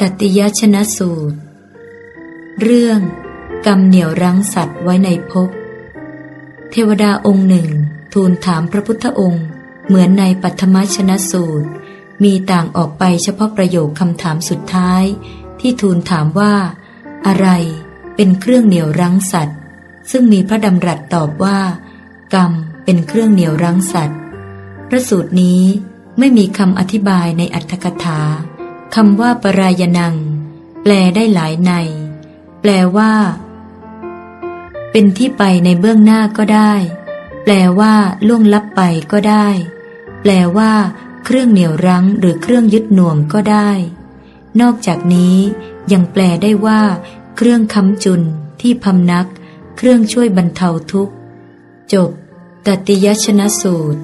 ตติยชนะสูตร เรื่องกรรมเหนี่ยวรั้งสัตว์ไว้ในภพ เทวดาองค์หนึ่ง ทูลถามพระพุทธองค์ เหมือนในปัทมชนะสูตร มีต่างออกไปเฉพาะประโยคคำถามสุดท้าย ที่ทูลถามว่า อะไรเป็นเครื่องเหนี่ยวรั้งสัตว์ ซึ่งมีพระดำรัสตอบว่า กรรมเป็นเครื่องเหนี่ยวรั้งสัตว์พระสูตรนี้ไม่มีคำอธิบายในอัตถกถา คำว่าปรายนัง แปลได้หลายใน แปลว่า เป็นที่ไปในเบื้องหน้าก็ได้ แปลว่า ล่วงลับไปก็ได้ แปลว่า เครื่องเหนี่ยวรั้งหรือเครื่องยึดหน่วงก็ได้ นอกจากนี้ยังแปลได้ว่า เครื่องค้ำจุน ที่พำนัก เครื่องช่วยบรรเทาทุกข์ จบตติยชนะสูตร